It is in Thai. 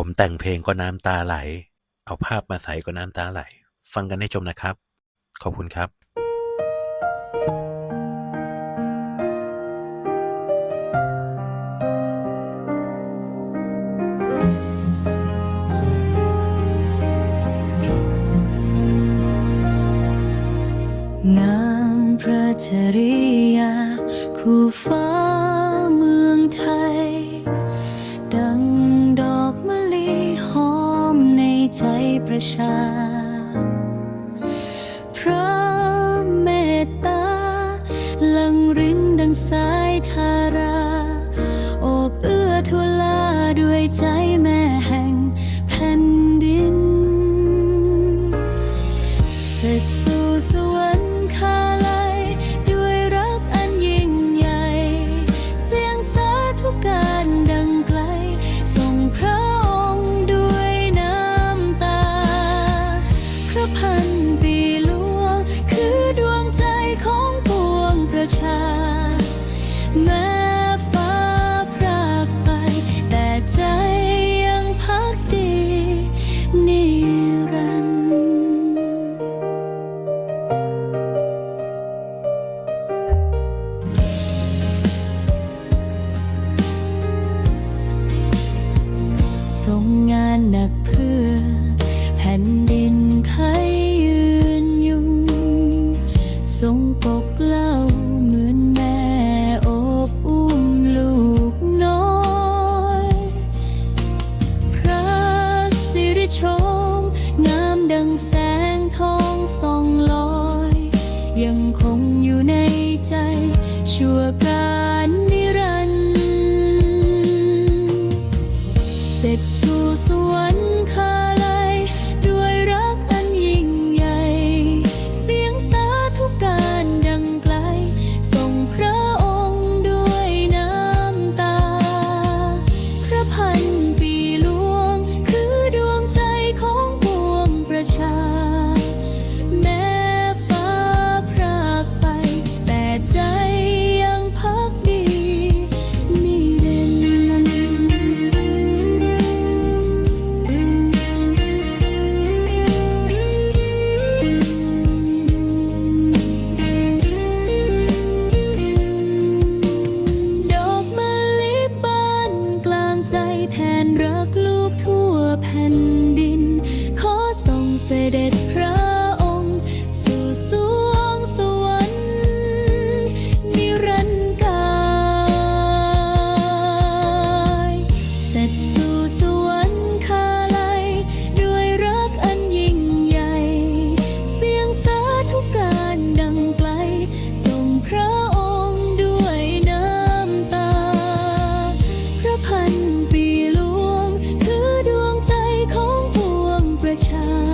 ผมแต่งเพลงก็น้ำตาไหล เอาภาพมาใส่ก็น้ำตาไหล ฟังกันให้จบนะครับ ขอบคุณครับงามพระจริยาคู่ฟ้า ประชา พระเมตตาหลังรินดังสายทารา โอบเอื้อทุลาด้วยใจแม่แห่งแผ่นดินเสร็จ พันปีหลวง คือดวงใจของปวงประชา แม้ฟ้าพรากไป แต่ใจยังพักดีนิรันดร์ทรงงานหนัก โฉมงามดังแสงทองส่องลอย ยังคงอยู่ในใจ ชั่วการนิรันดร์เสร็จสู่สวรรค ใจแทนรักลูกทั่วแผ่น 城